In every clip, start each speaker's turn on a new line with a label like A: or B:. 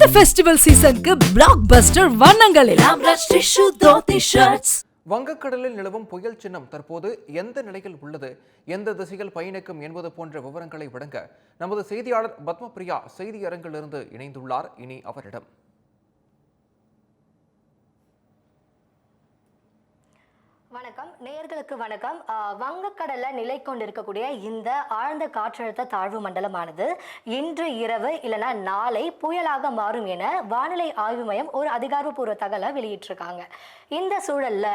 A: இந்த ஃபெஸ்டிவல் சீசனுக்கு பிளாக் பஸ்டர் வண்ணங்களில்.
B: வங்கக்கடலில் நிலவும் புயல் சின்னம் தற்போது எந்த நிலையில் உள்ளது? எந்த திசையில் பயணிக்கும் என்பது போன்ற விவரங்களை வழங்க நமது செய்தியாளர் பத்மபிரியா செய்தியரங்கிலிருந்து இணைந்துள்ளார். இனி அவரிடம்.
C: வணக்கம். நேயர்களுக்கு வணக்கம். ஆஹ் வங்கக்கடல்ல நிலை கொண்டிருக்கக்கூடிய இந்த ஆழ்ந்த காற்றழுத்த தாழ்வு மண்டலமானது இன்று இரவு இல்லைன்னா நாளை புயலாக மாறும் என வானிலை ஆய்வு மையம் ஒரு அதிகாரப்பூர்வ தகவலை வெளியிட்டிருக்காங்க. இந்த சூழல்ல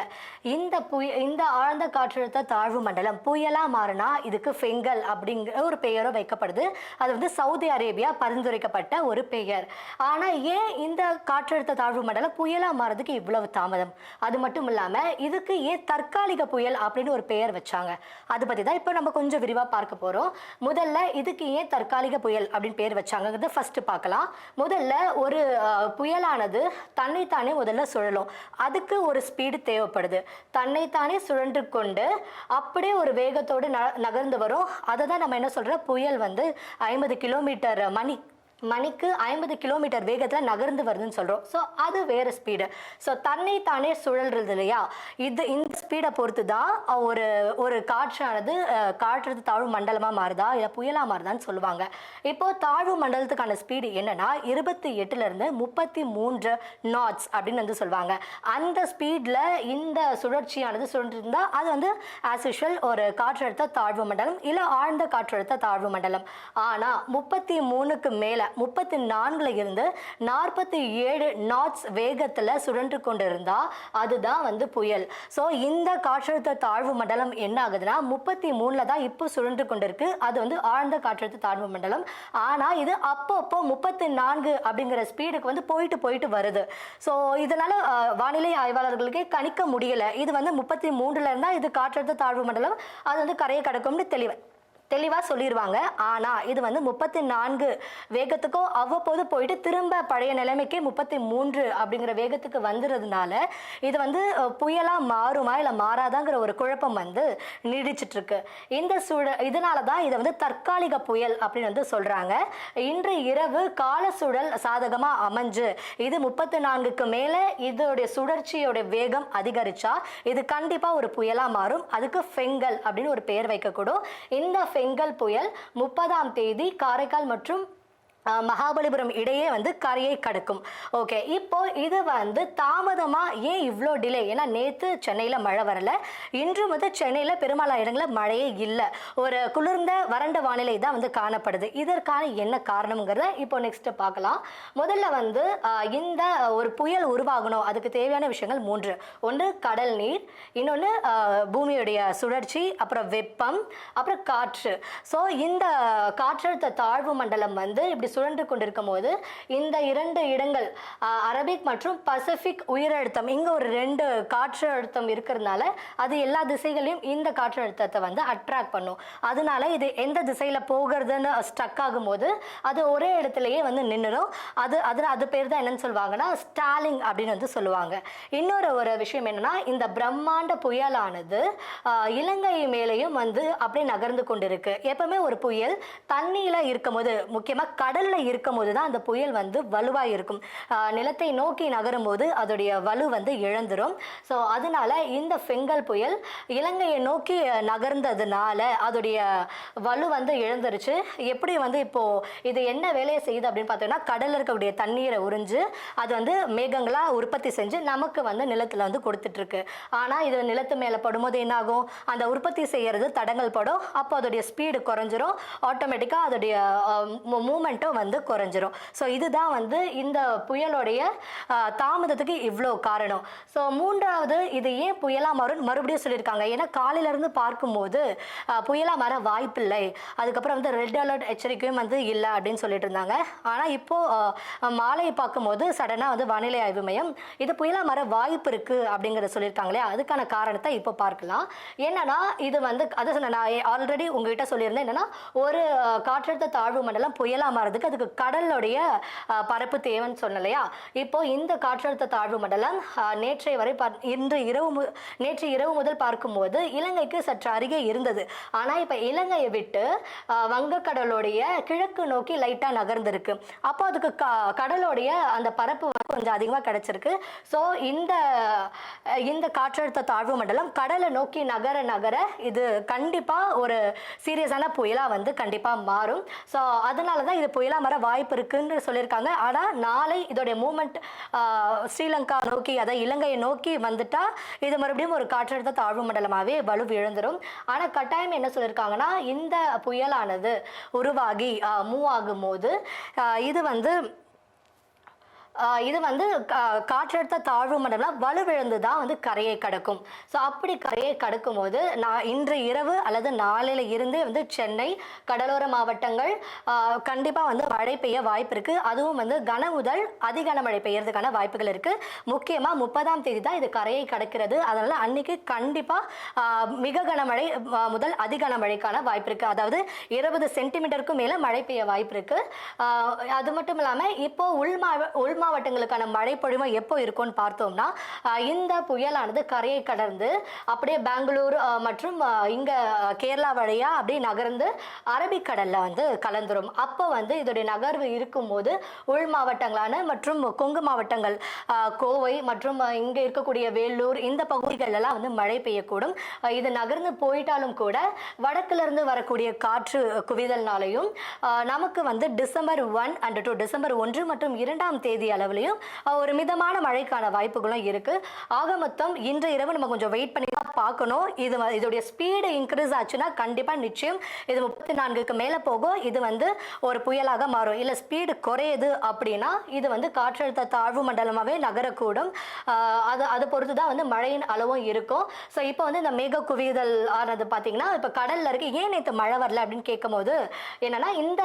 C: இந்த புய இந்த ஆழ்ந்த காற்றழுத்த தாழ்வு மண்டலம் புயலா மாறினா இதுக்கு ஃபெங்கல் அப்படிங்கிற ஒரு பெயரும் வைக்கப்படுது. அது வந்து சவுதி அரேபியா பரிந்துரைக்கப்பட்ட ஒரு பெயர். ஆனா ஏன் இந்த காற்றழுத்த தாழ்வு மண்டலம் புயலா மாறதுக்கு இவ்வளவு தாமதம்? அது மட்டும் இல்லாம இதுக்கு ஏன் தற்காலிக புயல் அப்படின்னு ஒரு பெயர் வச்சாங்க. அது பத்தி தான் இப்போ நம்ம கொஞ்சம் விரிவா பார்க்க போறோம். முதல்ல இதுக்கு ஏன் தற்காலிக புயல் அப்படின்னு பேர் வச்சாங்கிறது ஃபர்ஸ்ட் பார்க்கலாம். முதல்ல ஒரு புயலானது தன்னைத்தானே முதல்ல சுழலும். அதுக்கு ஒரு ஸ்பீடு தேவைப்படுது. தன்னைத்தானே சுழன்று கொண்டு அப்படியே ஒரு வேகத்தோடு ந- நகர்ந்து வரும். அதை தான் நம்ம என்ன சொல்றோம்? புயல் வந்து ஐம்பது கிலோமீட்டர் மணி மணிக்கு ஐம்பது கிலோமீட்டர் வேகத்தில் நகர்ந்து வருதுன்னு சொல்கிறோம் ஸோ அது வேறு ஸ்பீடு ஸோ தன்னை தானே சுழல்றது இல்லையா? இது இந்த ஸ்பீடை பொறுத்து தான் ஒரு ஒரு காற்றானது அஹ், காற்று தாழ்வு மண்டலமாக மாறுதா? இல்லை புயலாக மாறுதான்னு சொல்லுவாங்க. இப்போ தாழ்வு மண்டலத்துக்கான ஸ்பீடு என்னன்னா இருபத்தி எட்டுலேருந்து முப்பத்தி மூன்று நாட்ஸ் அப்படின்னு வந்து சொல்லுவாங்க. அந்த ஸ்பீடில் இந்த சுழற்சியானது சுழன்றிருந்தால் அது வந்து ஆஸ் யூஷுவல் ஒரு காற்றழுத்த தாழ்வு மண்டலம் இல்லை ஆழ்ந்த காற்றழுத்த தாழ்வு மண்டலம். ஆனால் முப்பத்தி மூணுக்கு மேலே முப்பத்தி நான்குல இருந்து நாற்பத்தி ஏழு நாட்ஸ் வேகத்தில் சுழன்று கொண்டிருந்தா அதுதான் வந்து புயல். ஸோ இந்த காற்றழுத்த தாழ்வு மண்டலம் என்ன ஆகுதுன்னா முப்பத்தி மூணில் தான் இப்போ சுழன்று கொண்டிருக்கு. அது வந்து ஆழ்ந்த காற்றழுத்த தாழ்வு மண்டலம். ஆனால் இது அப்பப்போ முப்பத்தி நான்கு அப்படிங்கிற ஸ்பீடுக்கு வந்து போயிட்டு போயிட்டு வருது. ஸோ இதனால வானிலை ஆய்வாளர்களுக்கே கணிக்க முடியல. இது வந்து முப்பத்தி மூன்றுல இருந்தா இது காற்றழுத்த தாழ்வு மண்டலம். அது வந்து கரையை கடக்கும்னு தெளிவு தெளிவாக சொல்லிடுவாங்க ஆனால் இது வந்து முப்பத்தி நான்கு வேகத்துக்கோ அவ்வப்போது போயிட்டு திரும்ப பழைய நிலைமைக்கு முப்பத்தி மூன்று அப்படிங்கிற வேகத்துக்கு வந்துடுறதுனால இது வந்து புயலாக மாறுமா இல்லை மாறாதாங்கிற ஒரு குழப்பம் வந்து நீடிச்சிட்ருக்கு. இந்த சூழ இதனால தான் இதை வந்து தற்காலிக புயல் அப்படின்னு வந்து சொல்கிறாங்க இன்று இரவு கால சூழல் சாதகமாக அமைஞ்சு இது முப்பத்தி நான்குக்கு மேலே இதோடைய சுழற்சியோட வேகம் அதிகரிச்சா இது கண்டிப்பாக ஒரு புயலாக மாறும். அதுக்கு ஃபெங்கல் அப்படின்னு ஒரு பெயர் வைக்கக்கூடும். இந்த ஃபெங்கல் புயல் முப்பதாம் தேதி காரைக்கால் மற்றும் மகாபலிபுரம் இடையே வந்து கரையை கடக்கும். ஓகே இப்போ இது வந்து தாமதமாக ஏன் இவ்வளோ டிலே ஏன்னா நேற்று சென்னையில் மழை வரல. இன்று வந்து சென்னையில் பெரும்பாலான இடங்களில் மழையே இல்லை. ஒரு குளிர்ந்த வறண்ட வானிலை தான் வந்து காணப்படுது. இதற்கான என்ன காரணம்ங்கிறத இப்போ நெக்ஸ்ட் பார்க்கலாம். முதல்ல வந்து இந்த ஒரு புயல் உருவாகணும். அதுக்கு தேவையான விஷயங்கள் மூன்று. ஒன்று கடல் நீர். இன்னொன்று பூமியுடைய சுழற்சி அப்புறம் வெப்பம் அப்புறம் காற்று. ஸோ இந்த காற்றழுத்த தாழ்வு மண்டலம் வந்து இப்படி சுழன்று கொண்டிருக்கும் போது இந்த இரண்டு இடங்கள் அரபிக் மற்றும் பசிபிக் உயரழுத்தம் இங்கே ஒரு ரெண்டு காற்று அழுத்தம் இருக்கிறதுனால அது எல்லா திசைகளையும் இந்த காற்று அழுத்தத்தை வந்து அட்ராக்ட் பண்ணும். அதனால இது எந்த திசையில் போகிறதுன்னு ஸ்டக் ஆகும்போது அது ஒரே இடத்துலயே வந்து நின்றுடும் அது அது அது பேர் தான் என்னன்னு சொல்லுவாங்கன்னா ஸ்டாலிங் அப்படின்னு வந்து சொல்லுவாங்க. இன்னொரு ஒரு விஷயம் என்னன்னா இந்த பிரம்மாண்ட புயலானது இலங்கை மேலேயும் வந்து அப்படியே நகர்ந்து கொண்டிருக்கு. எப்பவுமே ஒரு புயல் தண்ணியில் இருக்கும்போது கடல் கடல்ல இருக்கும்போது தான் அந்த புயல் வந்து வலுவா இருக்கும். நிலத்தை நோக்கி நகரும் போது அதோடைய வலு வந்து இழந்துரும். ஸோ அதனால இந்த ஃபெங்கல் புயல் இலங்கையை நோக்கி நகர்ந்ததுனால அதோடைய வலு வந்து இழந்துருச்சு. எப்படி வந்து இப்போ இது என்ன வேலையை செய்யுது அப்படின்னு பார்த்தோம்னா கடலில் இருக்கக்கூடிய தண்ணீரை உறிஞ்சு அது வந்து மேகங்களா உற்பத்தி செஞ்சு நமக்கு வந்து நிலத்துல வந்து கொடுத்துட்டு இருக்கு ஆனா இது நிலத்து மேல படும்போது என்ன ஆகும் அந்த உற்பத்தி செய்யறது தடங்கள் படும். அப்போ அதோடைய ஸ்பீடு குறைஞ்சிரும். ஆட்டோமேட்டிக்கா அதோடைய மூமெண்ட்டும் வந்து குறைஞ்சிரும். ஸோ இதுதான் வந்து இந்த புயலுடைய தாமதத்துக்கு இவ்வளோ காரணம். ஸோ மூன்றாவது இது ஏன் புயலாக மாறும் மறுபடியும் சொல்லியிருக்காங்க. ஏன்னா காலையிலேருந்து பார்க்கும்போது புயலாக மர மாற வாய்ப்பில்லை. அதுக்கப்புறம் வந்து ரெட் அலர்ட் எச்சரிக்கையும் வந்து இல்லை அப்படின்னு சொல்லிட்டு இருந்தாங்க. ஆனால் இப்போது மாலையை பார்க்கும்போது சடனாக வந்து வானிலை ஆய்வு மையம் இது புயலாக மாற வாய்ப்பு இருக்குது அப்படிங்கிறத சொல்லியிருக்காங்களே அதுக்கான காரணத்தை இப்போ பார்க்கலாம். என்னன்னா இது வந்து அதை சொன்ன நான் ஆல்ரெடி உங்ககிட்ட சொல்லியிருந்தேன். என்னன்னா ஒரு காற்றழுத்த தாழ்வு மண்டலம் புயலாக மாறதுக்கு இருக்கு அதுக்கு கடலுடைய பரப்பு தேவைன்னு சொன்னலையா? இப்போ இந்த காற்றழுத்த தாழ்வு மண்டலம் நேற்றைய வரை பார்- இன்று இரவு நேற்று இரவு முதல் பார்க்கும்போது இலங்கைக்கு சற்று அருகே இருந்தது. ஆனா இப்ப இலங்கையை விட்டு வங்கக்கடலுடைய கிழக்கு நோக்கி லைட்டா நகர்ந்திருக்கு. அப்போ அதுக்கு க- கடலுடைய அந்த பரப்பு கொஞ்சம் அதிகமாக கிடைச்சிருக்கு. ஸோ இந்த இந்த காற்றழுத்த தாழ்வு மண்டலம் கடலை நோக்கி நகர நகர இது கண்டிப்பாக ஒரு சீரியஸான புயலாக வந்து கண்டிப்பாக மாறும். ஸோ அதனால தான் இது புயல் மாற வாய்ப்பு இருக்குன்னு சொல்லியிருக்காங்க. ஆனால் நாளை இதோடைய மூமெண்ட் ஸ்ரீலங்கா நோக்கி அதாவது இலங்கையை நோக்கி வந்துட்டால் இது மறுபடியும் ஒரு காற்றழுத்த தாழ்வு மண்டலமாகவே வலு இழந்துரும் ஆனால் கட்டாயம் என்ன சொல்லியிருக்காங்கன்னா இந்த புயலானது உருவாகி மூவ் ஆகும் போது இது வந்து இது வந்து கா- காற்றழுத்த தாழ்வு மண்டலம் வலுவிழந்து தான் வந்து கரையை கடக்கும். ஸோ அப்படி கரையை கடக்கும் போது நான் இன்று இரவு அல்லது நாளையில இருந்தே வந்து சென்னை கடலோர மாவட்டங்கள் கண்டிப்பாக வந்து மழை பெய்ய வாய்ப்பு இருக்கு. அதுவும் வந்து கன முதல் அதிகன மழை பெய்யறதுக்கான வாய்ப்புகள் இருக்கு. முக்கியமாக முப்பதாம் தேதி தான் இது கரையை கடக்கிறது. அதனால அன்னைக்கு கண்டிப்பாக மிக கனமழை முதல் அதிகன மழைக்கான வாய்ப்பு இருக்கு. அதாவது இருபது சென்டிமீட்டருக்கும் மேலே மழை பெய்ய வாய்ப்பு இருக்கு. அது மட்டும் இல்லாமல் இப்போ உள் உள் மாவட்டங்களுக்கான மழை பொழிவு எப்போ இருக்கும்னு பார்த்தோம்னா இந்த புயலானது கரையை கடந்து அப்படியே பெங்களூர் மற்றும் இங்கே இங்க கேரளா வழியா அப்படியே நகர்ந்து அரபிக்கடல்ல வந்து கலந்துரும். அப்போ வந்து இதோடைய நகர்வு இருக்கும்போது உள் மாவட்டங்களான மற்றும் கொங்கு மாவட்டங்கள் கோவை மற்றும் இங்கே இங்க இருக்கக்கூடிய வேலூர் இந்த பகுதிகள் எல்லாம் வந்து மழை பெய்யக்கூடும். இது நகர்ந்து போயிட்டாலும் கூட வடக்கிலிருந்து வரக்கூடிய காற்று குவிதல்னாலையும் நமக்கு வந்து December one and two December ஒன்று மற்றும் இரண்டாம் தேதி அளவுலையும் ஒரு மிதமான மழைக்கான வாய்ப்புகளும் இருக்கு. ஆக மொத்தம் இன்று இரவு நம்ம கொஞ்சம் வெயிட் பண்ணி தான் பார்க்கணும். இது இதோடைய ஸ்பீடு இன்க்ரீஸ் ஆச்சுன்னா கண்டிப்பா நிச்சயம் இது முப்பத்தி நான்குக்கு மேலே போகும். இது வந்து ஒரு புயலாக மாறும். இல்லை ஸ்பீடு குறையுது அப்படின்னா இது வந்து காற்றழுத்த தாழ்வு மண்டலமாகவே நகரக்கூடும். அது அதை பொறுத்து தான் வந்து மழையின் அளவும் இருக்கும். ஸோ இப்போ வந்து இந்த மேக குவிதல் ஆனது பார்த்தீங்கன்னா இப்போ கடல்ல இருக்கு. ஏன் நேற்று மழை வரல அப்படின்னு கேட்கும்போது என்னன்னா இந்த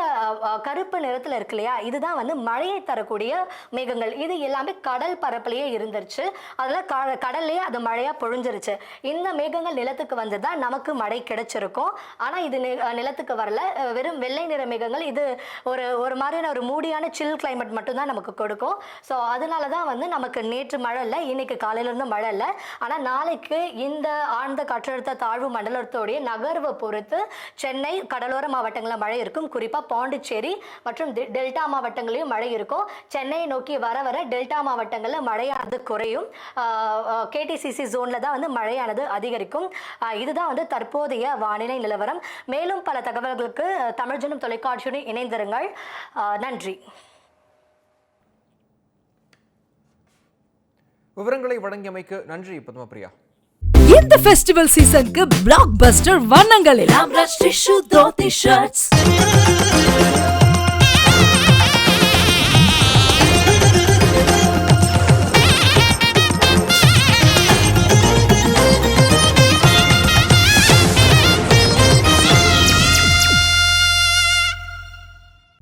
C: கருப்பு நிறத்தில் இருக்கு இல்லையா? இதுதான் வந்து மழையை தரக்கூடிய மேகங்கள். இது எல்லாமே கடல் பரப்புலயே இருந்துருச்சு. அதில் க கடல்லையே அது மழையா பொழிஞ்சிருச்சு. இந்த மேகங்கள் நிலத்துக்கு வந்து தான் நமக்கு மழை கிடைச்சிருக்கும். ஆனா இது நிலத்துக்கு வரல. வெறும் வெள்ளை நிற மேகங்கள். இது ஒரு ஒரு மாதிரியான ஒரு மூடியான சில் கிளைமேட் மட்டும்தான் நமக்கு கொடுக்கும். ஸோ அதனால தான் வந்து நமக்கு நேற்று மழை இல்லை இன்னைக்கு காலையில இருந்து மழை இல்லை. ஆனா நாளைக்கு இந்த ஆழ்ந்த காற்றழுத்த தாழ்வு மண்டலத்தோடைய நகர்வை பொறுத்து சென்னை கடலோர மாவட்டங்களில் மழை இருக்கும். குறிப்பா பாண்டிச்சேரி மற்றும் டெல்டா மாவட்டங்களையும் மழை இருக்கும். சென்னையை நோக்கி வர வர டெல்டா மாவட்டங்களில் மழையானது குறையும். கேடிசிசி ஜோன்ல தான் வந்து மழையானது அதிகரிக்கும். இதுதான் வந்து தற்போதைய வானிலை நிலவரம். மேலும் பல தகவல்களுக்கு தமிழ்ஜனம் தொலைக்காட்சியுடன் இணைந்திருங்கள். நன்றி.
B: விவரங்களை வழங்கியமைக்கு நன்றி பத்மபிரியா.
A: இந்த ஃபெஸ்டிவல் சீசனுக்கு பிளாக் பஸ்டர் வண்ணங்கள்